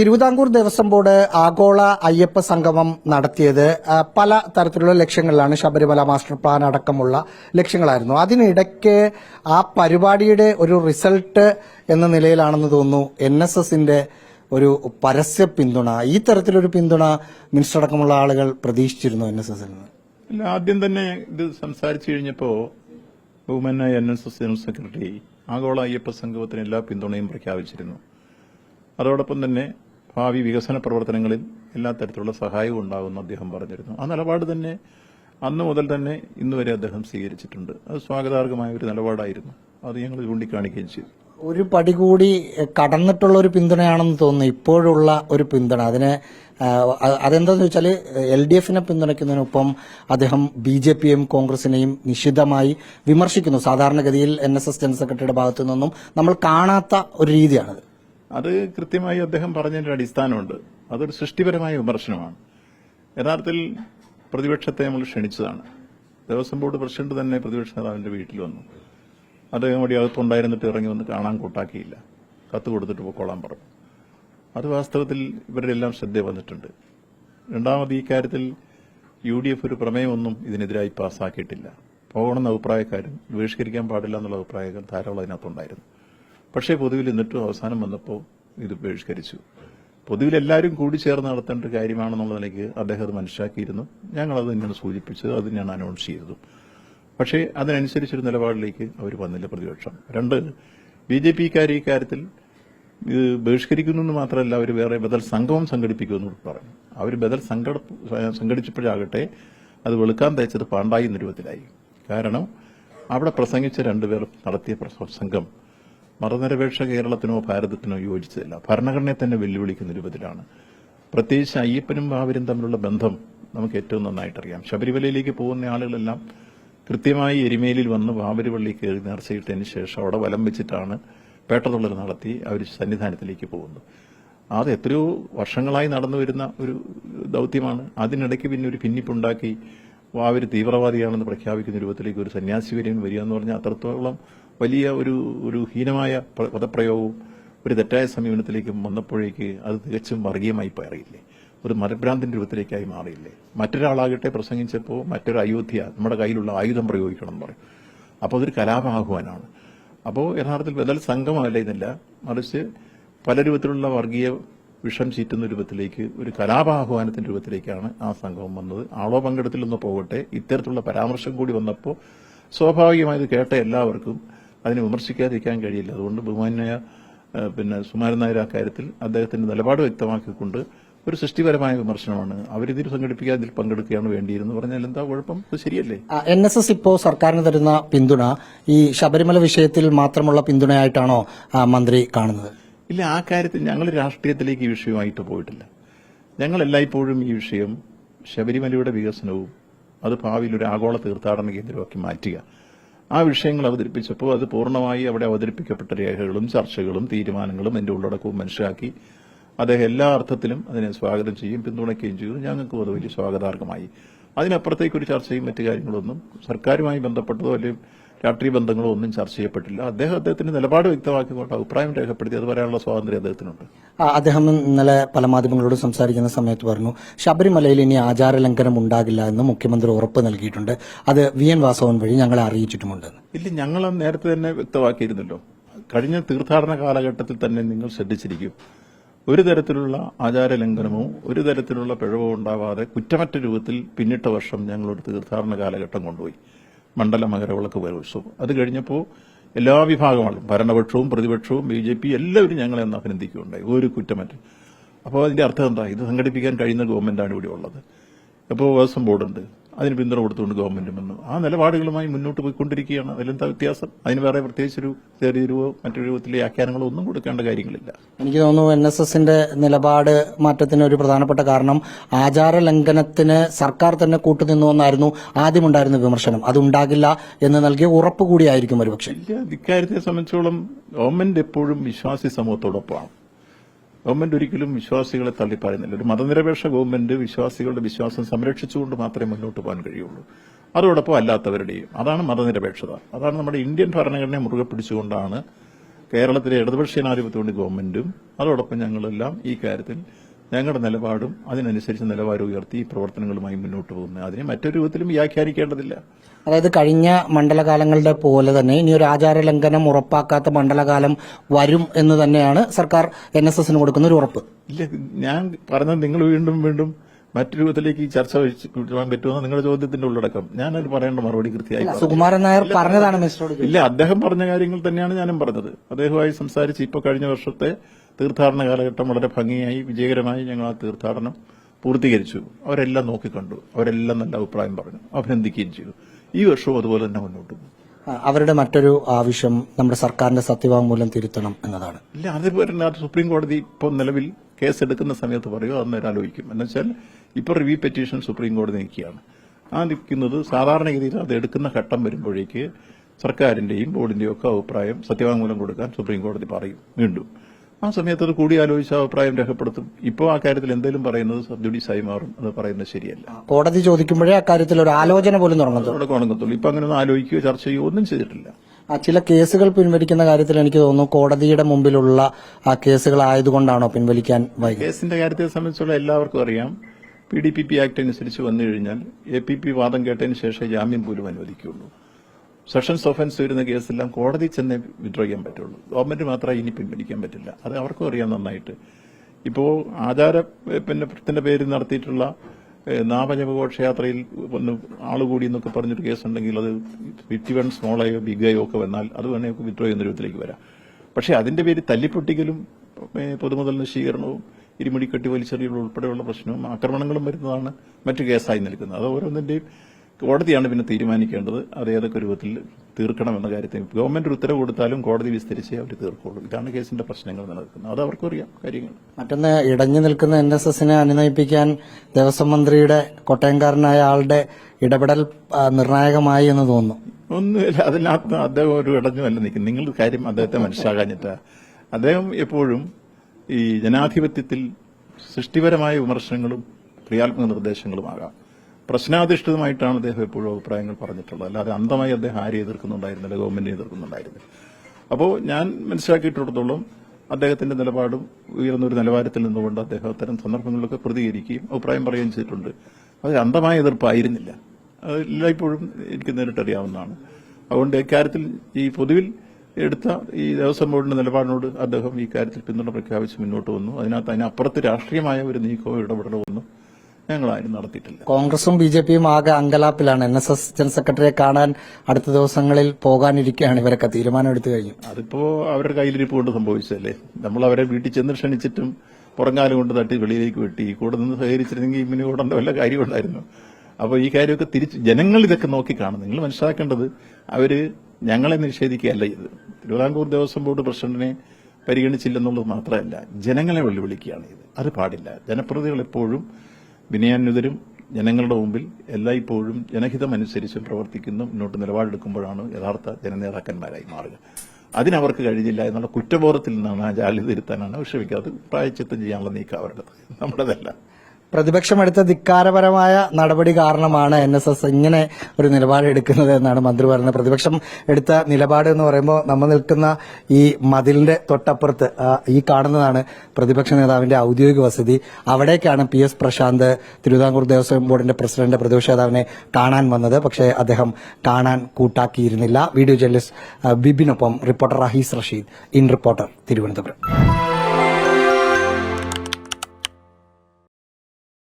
Thiruvithamkoor Devaswom board ആഗോള അയ്യപ്പ സംഗമം നടത്തിയത് പല തരത്തിലുള്ള ലക്ഷ്യങ്ങളിലാണ് ശബരിമല മാസ്റ്റർ പ്ലാൻ അടക്കമുള്ള ലക്ഷ്യങ്ങളായിരുന്നു. അതിനിടയ്ക്ക് ആ പരിപാടിയുടെ ഒരു റിസൾട്ട് എന്ന നിലയിലാണെന്ന് തോന്നുന്നു എൻ എസ് എസിന്റെ ഒരു പരസ്യ പിന്തുണ. ഈ തരത്തിലൊരു പിന്തുണ മിനിസ്റ്റർ അടക്കമുള്ള ആളുകൾ പ്രതീക്ഷിച്ചിരുന്നു എൻ എസ് എസിൽ നിന്ന്? ആദ്യം തന്നെ ഇത് സംസാരിച്ചു കഴിഞ്ഞപ്പോ ബഹുമാനായ N S S general secretary ആഗോള അയ്യപ്പ സംഗമത്തിന് എല്ലാ പിന്തുണയും പ്രഖ്യാപിച്ചിരുന്നു. അതോടൊപ്പം തന്നെ ഭാവി വികസന പ്രവർത്തനങ്ങളിൽ എല്ലാ തരത്തിലുള്ള സഹായവും ഉണ്ടാകുമെന്ന് അദ്ദേഹം പറഞ്ഞിരുന്നു. ആ നിലപാട് തന്നെ അന്ന് മുതൽ തന്നെ ഇന്ന് വരെ അദ്ദേഹം സ്വീകരിച്ചിട്ടുണ്ട്. അത് സ്വാഗതാർഹമായ ഒരു നിലപാടായിരുന്നു. അത് ഞങ്ങൾ ചൂണ്ടിക്കാണിക്കുകയും ചെയ്തു. ഒരു പടി കൂടി കടന്നിട്ടുള്ള ഒരു പിന്തുണയാണെന്ന് തോന്നുന്നു. ഇപ്പോഴുള്ള ഒരു പിന്തുണ. അതിന് അതെന്താന്ന് വെച്ചാൽ എൽ ഡി എഫിനെ പിന്തുണയ്ക്കുന്നതിനൊപ്പം അദ്ദേഹം ബി ജെ പിയെയും കോൺഗ്രസിനെയും നിശിതമായി വിമർശിക്കുന്നു. സാധാരണഗതിയിൽ എൻ എസ് എസ് ജനറൽ സെക്രട്ടറിയുടെ ഭാഗത്തു നിന്നും നമ്മൾ കാണാത്ത ഒരു രീതിയാണത്. അത് കൃത്യമായി അദ്ദേഹം പറഞ്ഞതിന്റെ അടിസ്ഥാനമുണ്ട്. അതൊരു സൃഷ്ടിപരമായ വിമർശനമാണ്. യഥാർത്ഥത്തിൽ പ്രതിപക്ഷത്തെ നമ്മൾ ക്ഷണിച്ചതാണ്. ദേവസ്വം ബോർഡ് പ്രസിഡന്റ് തന്നെ പ്രതിപക്ഷ നേതാവിന്റെ വീട്ടിൽ വന്നു. അദ്ദേഹം വഴി അകത്തുണ്ടായിരുന്നിട്ട് ഇറങ്ങി വന്ന് കാണാൻ കൂട്ടാക്കിയില്ല. കത്ത് കൊടുത്തിട്ട് പൊക്കോളാൻ പറഞ്ഞു. അത് വാസ്തവത്തിൽ ഇവരുടെ എല്ലാം ശ്രദ്ധ വന്നിട്ടുണ്ട്. രണ്ടാമത് ഈ കാര്യത്തിൽ യു ഡി എഫ് ഒരു പ്രമേയമൊന്നും ഇതിനെതിരായി പാസ്സാക്കിയിട്ടില്ല. പോകണമെന്ന അഭിപ്രായക്കാരും ബഹിഷ്കരിക്കാൻ പാടില്ല എന്നുള്ള അഭിപ്രായക്കാർ ധാരാളം അതിനകത്തുണ്ടായിരുന്നു. പക്ഷേ പൊതുവിൽ എന്നിട്ടും അവസാനം വന്നപ്പോൾ ഇത് ബഹിഷ്കരിച്ചു. പൊതുവിൽ എല്ലാവരും കൂടി ചേർന്ന് നടത്തേണ്ട ഒരു കാര്യമാണെന്നുള്ള നിലയ്ക്ക് അദ്ദേഹം അത് മനസ്സിലാക്കിയിരുന്നു. ഞങ്ങളത് തന്നെയാണ് സൂചിപ്പിച്ചത് അത് ഞാൻ അനൗൺസ് ചെയ്തത് പക്ഷേ അതിനനുസരിച്ചൊരു നിലപാടിലേക്ക് അവർ വന്നില്ല പ്രതിപക്ഷം. രണ്ട് ബി ജെ പിക്കാർ ഈ കാര്യത്തിൽ ഇത് ബഹിഷ്കരിക്കുന്നു എന്ന് മാത്രമല്ല അവർ വേറെ ബദൽ സംഗമം സംഘടിപ്പിക്കുമെന്ന് പറഞ്ഞു. അവർ ബദൽ സംഘട സംഘടിച്ചപ്പോഴാകട്ടെ അത് വെളുക്കാൻ തയ്ച്ചത് പാണ്ടായി എന്ന രൂപത്തിലായി കാരണം അവിടെ പ്രസംഗിച്ച രണ്ടുപേർ നടത്തിയ പ്രസംഗം മതനിരപേക്ഷ കേരളത്തിനോ ഭാരതത്തിനോ യോജിച്ചതല്ല. ഭരണഘടനയെ തന്നെ വെല്ലുവിളിക്കുന്ന രൂപത്തിലാണ് പ്രത്യേകിച്ച് അയ്യപ്പനും ബാബരും തമ്മിലുള്ള ബന്ധം നമുക്ക് ഏറ്റവും നന്നായിട്ട് അറിയാം. ശബരിമലയിലേക്ക് പോകുന്ന ആളുകളെല്ലാം കൃത്യമായി എരിമേലിൽ വന്ന് ബാബരി പള്ളി കയറി നേർച്ചയിട്ടതിന് ശേഷം അവിടെ വലം വെച്ചിട്ടാണ് പേട്ടതുള്ളൽ നടത്തി അവർ സന്നിധാനത്തിലേക്ക് പോകുന്നത്. അത് എത്രയോ വർഷങ്ങളായി നടന്നു വരുന്ന ഒരു ദൗത്യമാണ്. അതിനിടയ്ക്ക് പിന്നെ ഒരു ഭിന്നിപ്പുണ്ടാക്കി വാവര് തീവ്രവാദിയാണെന്ന് പ്രഖ്യാപിക്കുന്ന രൂപത്തിലേക്ക് ഒരു സന്യാസി വരെയും വരിക എന്ന് പറഞ്ഞാൽ അത്രത്തോളം വലിയ ഒരു ഒരു ഹീനമായ പ്ര- പദപ്രയോഗവും ഒരു തെറ്റായ സമീപനത്തിലേക്കും വന്നപ്പോഴേക്ക് അത് തികച്ചും വർഗീയമായി പറയില്ലേ ഒരു മരഭ്രാന്തിന്റെ രൂപത്തിലേക്കായി മാറിയില്ലേ? മറ്റൊരാളാകട്ടെ പ്രസംഗിച്ചപ്പോൾ മറ്റൊരു അയോധ്യ നമ്മുടെ കയ്യിലുള്ള ആയുധം പ്രയോഗിക്കണം എന്ന് പറയും. അപ്പോൾ അതൊരു കലാപാഹ്വാനാണ് അപ്പോൾ യഥാർത്ഥത്തിൽ ബദൽ സംഘമല്ല ഇതല്ല. മറിച്ച് പല രൂപത്തിലുള്ള വർഗീയ വിഷം ചീറ്റുന്ന രൂപത്തിലേക്ക് ഒരു കലാപാഹ്വാനത്തിന്റെ രൂപത്തിലേക്കാണ് ആ സംഘം വന്നത്. ആളോ പങ്കെടുത്തില്ലെന്ന് പോകട്ടെ ഇത്തരത്തിലുള്ള പരാമർശം കൂടി വന്നപ്പോൾ സ്വാഭാവികമായി കേട്ട എല്ലാവർക്കും അതിനെ വിമർശിക്കാതിരിക്കാൻ കഴിയില്ല. അതുകൊണ്ട് ബഹുമാന്യായ പിന്നെ സുമാരൻ നായർ ആ കാര്യത്തിൽ അദ്ദേഹത്തിന്റെ നിലപാട് വ്യക്തമാക്കിക്കൊണ്ട് ഒരു സൃഷ്ടിപരമായ വിമർശനമാണ്. അവരിതിൽ സംഘടിപ്പിക്കാതെ ഇതിൽ പങ്കെടുക്കുകയാണ് വേണ്ടിയിരുന്നത്. പറഞ്ഞാൽ എന്താ കുഴപ്പം? ശരിയല്ലേ? എൻ എസ് എസ് ഇപ്പോ സർക്കാരിന് തരുന്ന പിന്തുണ ഈ ശബരിമല വിഷയത്തിൽ മാത്രമുള്ള പിന്തുണയായിട്ടാണോ മന്ത്രി കാണുന്നത്? ഇല്ല ആ കാര്യത്തിൽ ഞങ്ങൾ രാഷ്ട്രീയത്തിലേക്ക് ഈ വിഷയമായിട്ട് പോയിട്ടില്ല. ഞങ്ങൾ എല്ലായ്പ്പോഴും ഈ വിഷയം ശബരിമലയുടെ വികസനവും അത് ഭാവിയിൽ ഒരു ആഗോള തീർത്ഥാടന കേന്ദ്രമാക്കി മാറ്റുക. ആ വിഷയങ്ങൾ അവതരിപ്പിച്ചപ്പോൾ അത് പൂർണമായി അവിടെ അവതരിപ്പിക്കപ്പെട്ട രേഖകളും ചർച്ചകളും തീരുമാനങ്ങളും എന്റെ ഉള്ളടക്കവും മനസ്സിലാക്കി അദ്ദേഹം എല്ലാ അർത്ഥത്തിലും അതിനെ സ്വാഗതം ചെയ്യും പിന്തുണയ്ക്കുകയും ചെയ്തു. ഞങ്ങൾക്കും അത് വലിയ സ്വാഗതാർഹമായി. അതിനപ്പുറത്തേക്കൊരു ചർച്ചയും മറ്റു കാര്യങ്ങളൊന്നും സർക്കാരുമായി ബന്ധപ്പെട്ടതോ അല്ലെങ്കിൽ രാഷ്ട്രീയ ബന്ധങ്ങളോ ഒന്നും ചർച്ച ചെയ്യപ്പെട്ടില്ല. അദ്ദേഹം അദ്ദേഹത്തിന്റെ നിലപാട് വ്യക്തമാക്കിക്കൊണ്ട് അഭിപ്രായം രേഖപ്പെടുത്തി അത് പറയാനുള്ള സ്വാതന്ത്ര്യം അദ്ദേഹത്തിനുണ്ട്. അദ്ദേഹം ഇന്നലെ പല മാധ്യമങ്ങളോട് സംസാരിക്കുന്ന സമയത്ത് പറഞ്ഞു ശബരിമലയിൽ ഇനി ആചാര ലംഘനം ഉണ്ടാകില്ല എന്ന് മുഖ്യമന്ത്രി ഉറപ്പ് നൽകിയിട്ടുണ്ട്. അത് വി എൻ വാസവൻ വഴി ഞങ്ങളെ അറിയിച്ചിട്ടുമുണ്ട്. ഇല്ല ഞങ്ങൾ നേരത്തെ തന്നെ വ്യക്തമാക്കിയിരുന്നല്ലോ. കഴിഞ്ഞ തീർത്ഥാടന കാലഘട്ടത്തിൽ തന്നെ നിങ്ങൾ ശ്രദ്ധിച്ചിരിക്കും. ഒരു തരത്തിലുള്ള ആചാര ലംഘനമോ ഒരു തരത്തിലുള്ള പിഴവോ ഉണ്ടാവാതെ കുറ്റമറ്റ രൂപത്തിൽ പിന്നിട്ട വർഷം ഞങ്ങളൊരു തീർത്ഥാടന കാലഘട്ടം കൊണ്ടുപോയി. മണ്ഡല മകരവിളക്ക് ഉത്സവം. അത് കഴിഞ്ഞപ്പോൾ എല്ലാ വിഭാഗങ്ങളും ഭരണപക്ഷവും പ്രതിപക്ഷവും ബി ജെ പി എല്ലാവരും ഞങ്ങളെ ഒന്ന് അഭിനന്ദിക്കുകയുണ്ടായി. ഒരു കുറ്റമറ്റ. അപ്പോൾ അതിന്റെ അർത്ഥം എന്താ? ഇത് സംഘടിപ്പിക്കാൻ കഴിയുന്ന ഗവൺമെന്റാണ് ഇവിടെ ഉള്ളത്. അപ്പോൾ ദേവസ്വം ബോർഡുണ്ട്. അതിന് പിന്തുണ കൊടുത്തുകൊണ്ട് ഗവൺമെന്റും വന്നു. ആ നിലപാടുകളുമായി മുന്നോട്ട് പോയിക്കൊണ്ടിരിക്കുകയാണ്. അതിലെന്താ വ്യത്യാസം. അതിന് വേറെ പ്രത്യേകിച്ചൊരു ചെറിയ രൂപ മറ്റൊരു രൂപത്തിലെ വ്യാഖ്യാനങ്ങളോ ഒന്നും കൊടുക്കേണ്ട കാര്യങ്ങളില്ല. എനിക്ക് തോന്നുന്നു എൻ എസ് എസിന്റെ നിലപാട് മാറ്റത്തിന് ഒരു പ്രധാനപ്പെട്ട കാരണം ആചാര ലംഘനത്തിന് സർക്കാർ തന്നെ കൂട്ടുനിന്നുവെന്നായിരുന്നു ആദ്യമുണ്ടായിരുന്ന വിമർശനം. അതുണ്ടാകില്ല എന്ന് നൽകിയ ഉറപ്പ് കൂടിയായിരിക്കും ഒരുപക്ഷെ. ഇക്കാര്യത്തെ സംബന്ധിച്ചോളം ഗവൺമെന്റ് എപ്പോഴും വിശ്വാസി സമൂഹത്തോടൊപ്പമാണ്. ഗവൺമെന്റ് ഒരിക്കലും വിശ്വാസികളെ തള്ളിപ്പറയുന്നില്ല ഒരു മതനിരപേക്ഷ ഗവൺമെന്റ് വിശ്വാസികളുടെ വിശ്വാസം സംരക്ഷിച്ചുകൊണ്ട് മാത്രമേ മുന്നോട്ട് പോകാൻ കഴിയുള്ളൂ. അതോടൊപ്പം അല്ലാത്തവരുടെയും അതാണ് മതനിരപേക്ഷത. അതാണ് നമ്മുടെ ഇന്ത്യൻ ഭരണഘടനയെ മുറുകെ പിടിച്ചുകൊണ്ടാണ് കേരളത്തിലെ ഇടതുപക്ഷ ജനാധിപത്യ ഗവൺമെന്റും അതോടൊപ്പം ഞങ്ങളെല്ലാം ഈ കാര്യത്തിൽ ഞങ്ങളുടെ നിലപാടും അതിനനുസരിച്ച് നിലവാരം ഉയർത്തി ഈ പ്രവർത്തനങ്ങളുമായി മുന്നോട്ട് പോകുന്നത്. അതിനെ മറ്റൊരു രൂപത്തിലും വ്യാഖ്യാനിക്കേണ്ടതില്ല. അതായത് കഴിഞ്ഞ മണ്ഡലകാലങ്ങളുടെ പോലെ തന്നെ ഇനി ഒരു ആചാര ലംഘനം ഉറപ്പാക്കാത്ത മണ്ഡലകാലം വരും എന്ന് തന്നെയാണ് സർക്കാർ എൻ എസ് എസിന് കൊടുക്കുന്ന ഒരു ഉറപ്പ്. ഇല്ല ഞാൻ പറഞ്ഞത് നിങ്ങൾ വീണ്ടും വീണ്ടും മറ്റു രൂപത്തിലേക്ക് ഈ ചർച്ച വിടാൻ പറ്റുമെന്ന് നിങ്ങളുടെ ചോദ്യത്തിന്റെ ഉള്ളടക്കം. ഞാനത് പറയേണ്ട മറുപടി കൃത്യമായി. സുകുമാരൻ നായർ പറഞ്ഞതാണ് മിസ്റ്ററോട് ഇല്ല അദ്ദേഹം പറഞ്ഞ കാര്യങ്ങൾ തന്നെയാണ് ഞാനും പറഞ്ഞത്. അദ്ദേഹവുമായി സംസാരിച്ച് ഇപ്പൊ കഴിഞ്ഞ വർഷത്തെ തീർത്ഥാടന കാലഘട്ടം വളരെ ഭംഗിയായി വിജയകരമായി ഞങ്ങൾ ആ തീർത്ഥാടനം പൂർത്തീകരിച്ചു. അവരെല്ലാം നോക്കിക്കണ്ടു. അവരെല്ലാം നല്ല അഭിപ്രായം പറഞ്ഞു. അഭിനന്ദിക്കുകയും ചെയ്തു. ഈ വർഷവും അതുപോലെ തന്നെ മുന്നോട്ട് പോകും. അവരുടെ മറ്റൊരു ആവശ്യം നമ്മുടെ സർക്കാരിന്റെ സത്യവാങ്മൂലം തിരുത്തണം എന്നതാണ്. ഇല്ല അത് പറഞ്ഞ സുപ്രീം കോടതി ഇപ്പോൾ നിലവിൽ കേസ് എടുക്കുന്ന സമയത്ത് പറയുമോ അന്നേരം ആലോചിക്കും എന്നുവെച്ചാൽ ഇപ്പോൾ റിവ്യൂ പെറ്റീഷൻ സുപ്രീം കോടതി നിൽക്കുകയാണ് ആ നിൽക്കുന്നത് സാധാരണഗതിയിൽ അത് എടുക്കുന്ന ഘട്ടം വരുമ്പോഴേക്ക് സർക്കാരിന്റെയും ബോർഡിന്റെയും ഒക്കെ അഭിപ്രായം സത്യവാങ്മൂലം കൊടുക്കാൻ സുപ്രീം കോടതി പറയും. വീണ്ടും. ആ സമയത്ത് അത് കൂടിയാലോചിച്ച് അഭിപ്രായം രേഖപ്പെടുത്തും. ഇപ്പോൾ ആ കാര്യത്തിൽ എന്തെങ്കിലും പറയുന്നത് സബ് ആയി മാറും എന്ന് പറയുന്നത് ശരിയല്ല. കോടതി ചോദിക്കുമ്പോഴേ അക്കാര്യത്തിൽ ഒരു ആലോചന പോലും തുടങ്ങുന്നത് അവിടെ ഇപ്പൊ അങ്ങനെ ഒന്നും ആലോചിക്കുകയോ ചർച്ച ചെയ്യുകയോ ഒന്നും ചെയ്തിട്ടില്ല. ആ ചില കേസുകൾ പിൻവലിക്കുന്ന കാര്യത്തിൽ എനിക്ക് തോന്നുന്നു കോടതിയുടെ മുമ്പിലുള്ള ആ കേസുകൾ കേസുകളായതുകൊണ്ടാണോ പിൻവലിക്കാൻ കേസിന്റെ കാര്യത്തെ സംബന്ധിച്ചുള്ള എല്ലാവർക്കും അറിയാം. P D P P act അനുസരിച്ച് വന്നു കഴിഞ്ഞാൽ എ പി പി വാദം കേട്ടതിന് ശേഷം ജാമ്യം പോലും അനുവദിക്കുകയുള്ളൂ. സെഷൻസ് ഓഫൻസ് വരുന്ന കേസെല്ലാം കോടതി ചെന്നേ വിഡ്രോ ചെയ്യാൻ പറ്റുള്ളൂ. ഗവൺമെന്റ് മാത്രമേ ഇനി പിൻവലിക്കാൻ പറ്റില്ല. അത് അവർക്കും അറിയാം നന്നായിട്ട്. ഇപ്പോൾ ആചാര പിന്നെ പേരിൽ നടത്തിയിട്ടുള്ള നാമജപഘോഷയാത്രയിൽ ഒന്ന് ആളുകൂടി എന്നൊക്കെ പറഞ്ഞൊരു കേസുണ്ടെങ്കിൽ അത് ഫിഫ്റ്റി വൺ സ്മോളായോ ബിഗായോ ഒക്കെ വന്നാൽ അത് വേണമെങ്കിൽ വിഡ്രോ ചെയ്യുന്ന രൂപത്തിലേക്ക് വരാം. പക്ഷേ അതിന്റെ പേര് തല്ലിപ്പൊട്ടിക്കലും പൊതുമുതൽ നശീകരണവും ഇരുമുടിക്കെട്ടി വലിച്ചെറിയൽ ഉൾപ്പെടെയുള്ള പ്രശ്നവും ആക്രമണങ്ങളും വരുന്നതാണ് മറ്റു കേസായി നിൽക്കുന്നത്. അത് ഓരോന്നിന്റെയും കോടതിയാണ് പിന്നെ തീരുമാനിക്കേണ്ടത്. അത് ഏതൊക്കെ രൂപത്തിൽ തീർക്കണം എന്ന കാര്യത്തിൽ ഗവൺമെന്റ് ഒരു ഉത്തരവ് കൊടുത്താലും കോടതി വിസ്തരിച്ചേ അവർ തീർക്കുള്ളൂ. ഇതാണ് കേസിന്റെ പ്രശ്നങ്ങൾ നിലനിൽക്കുന്നത്. അത് അവർക്കും അറിയാം കാര്യങ്ങൾ. മറ്റൊന്ന് ഇടഞ്ഞു നിൽക്കുന്ന എൻ എസ് എസിനെ അനുനയിപ്പിക്കാൻ ദേവസ്വം മന്ത്രിയുടെ കോട്ടയംകാരനായ ആളുടെ ഇടപെടൽ നിർണായകമായി എന്ന് തോന്നുന്നു. ഒന്നുമില്ല. അതിനകത്ത് അദ്ദേഹം ഒരു ഇടഞ്ഞു ഇടഞ്ഞുമല്ല നിൽക്കുന്നു നിങ്ങൾ കാര്യം അദ്ദേഹത്തെ മനസ്സിലാകാഞ്ഞിട്ട്. അദ്ദേഹം എപ്പോഴും ഈ ജനാധിപത്യത്തിൽ സൃഷ്ടിപരമായ വിമർശനങ്ങളും ക്രിയാത്മക നിർദ്ദേശങ്ങളുമാകാം പ്രശ്നാധിഷ്ഠിതമായിട്ടാണ് അദ്ദേഹം എപ്പോഴും അഭിപ്രായങ്ങൾ പറഞ്ഞിട്ടുള്ളത്. അല്ലാതെ അന്ധമായി അദ്ദേഹം ആരെ എതിർക്കുന്നുണ്ടായിരുന്നില്ല ഗവൺമെന്റിനെ എതിർക്കുന്നുണ്ടായിരുന്നില്ല. അപ്പോൾ ഞാൻ മനസ്സിലാക്കിയിട്ടിടത്തോളം അദ്ദേഹത്തിന്റെ നിലപാടും ഉയർന്നൊരു നിലവാരത്തിൽ നിന്നുകൊണ്ട് അദ്ദേഹം അത്തരം സന്ദർഭങ്ങളിലൊക്കെ പ്രതികരിക്കുകയും അഭിപ്രായം പറയുകയും ചെയ്തിട്ടുണ്ട്. അത് അന്ധമായ എതിർപ്പായിരുന്നില്ല. എല്ലായ്പ്പോഴും എനിക്ക് നേരിട്ടറിയാവുന്നതാണ്. അതുകൊണ്ട് ഇക്കാര്യത്തിൽ ഈ പൊതുവിൽ എടുത്ത ഈ ദേവസ്വം ബോർഡിന്റെ നിലപാടിനോട് അദ്ദേഹം ഈ കാര്യത്തിൽ പിന്തുണ പ്രഖ്യാപിച്ച് മുന്നോട്ട് വന്നു. അതിനകത്ത് അതിനപ്പുറത്ത് രാഷ്ട്രീയമായ ഒരു നീക്കമോ ഇടപെടലോ ഒന്നും ഞങ്ങളാരും നടത്തിയിട്ടില്ല. കോൺഗ്രസും ബി ജെ പിയും ആകെ അങ്കലാപ്പിലാണ്. എൻ എസ് എസ് ജനറൽ സെക്രട്ടറിയെ കാണാൻ അടുത്ത ദിവസങ്ങളിൽ പോകാനിരിക്കുകയാണ് ഇവരൊക്കെ. തീരുമാനമെടുത്തു കഴിഞ്ഞു. അതിപ്പോ അവരുടെ കയ്യിലിരിപ്പ് കൊണ്ട് സംഭവിച്ചതല്ലേ? നമ്മൾ അവരെ വീട്ടിൽ ചെന്ന് ക്ഷണിച്ചിട്ടും പുറങ്കാലം കൊണ്ട് തട്ടി വെളിയിലേക്ക് വെട്ടി കൂടെ നിന്ന് സഹകരിച്ചിരുന്നെങ്കിൽ ഇമ്മിനി കൂടേണ്ട വല്ല കാര്യമുണ്ടായിരുന്നു. അപ്പോൾ ഈ കാര്യമൊക്കെ തിരിച്ച് ജനങ്ങൾ ഇതൊക്കെ നോക്കി നോക്കിക്കാണും. നിങ്ങൾ മനസ്സിലാക്കേണ്ടത് അവർ ഞങ്ങളെ നിഷേധിക്കുകയല്ല. ഇത് തിരുവിതാംകൂർ ദേവസ്വം ബോർഡ് പ്രസിഡന്റിനെ പരിഗണിച്ചില്ലെന്നുള്ളത് മാത്രമല്ല ജനങ്ങളെ വെല്ലുവിളിക്കുകയാണ് ഇത്. അത് പാടില്ല. ജനപ്രതിനിധികൾ എപ്പോഴും വിനയാന്വിതരും ജനങ്ങളുടെ മുമ്പിൽ എല്ലായ്പ്പോഴും അനുസരിച്ച് പ്രവർത്തിക്കുന്നു മുന്നോട്ട് നിലപാടെടുക്കുമ്പോഴാണ് യഥാർത്ഥ ജനനേതാക്കന്മാരായി മാറുക. അതിനവർക്ക് കഴിഞ്ഞില്ല എന്നുള്ള കുറ്റബോധത്തിൽ നിന്നാണ് ആ ജാലി തിരുത്താനാണ്. വിഷമിക്കാതെ പ്രായച്ചിത്തം ചെയ്യാനുള്ള നീക്കം അവരുടെ. നമ്മുടേതല്ല. പ്രതിപക്ഷമെടുത്ത ധിക്കാരപരമായ നടപടി കാരണമാണ് എൻ എസ് എസ് ഇങ്ങനെ ഒരു നിലപാട് എടുക്കുന്നത് എന്നാണ് മന്ത്രി പറയുന്നത്. പ്രതിപക്ഷം എടുത്ത നിലപാട് എന്ന് പറയുമ്പോൾ നമ്മൾ നിൽക്കുന്ന ഈ മതിലിന്റെ തൊട്ടപ്പുറത്ത് ഈ കാണുന്നതാണ് പ്രതിപക്ഷ നേതാവിന്റെ ഔദ്യോഗിക വസതി. അവിടേക്കാണ് പി എസ് പ്രശാന്ത് തിരുവിതാംകൂർ ദേവസ്വം ബോർഡിന്റെ പ്രസിഡന്റ് പ്രതിപക്ഷ നേതാവിനെ കാണാൻ വന്നത്. പക്ഷേ അദ്ദേഹം കാണാൻ കൂട്ടാക്കിയിരുന്നില്ല. Video journalist ബിബിനൊപ്പം reporter Rahees Rasheed in reporter Thiruvananthapuram.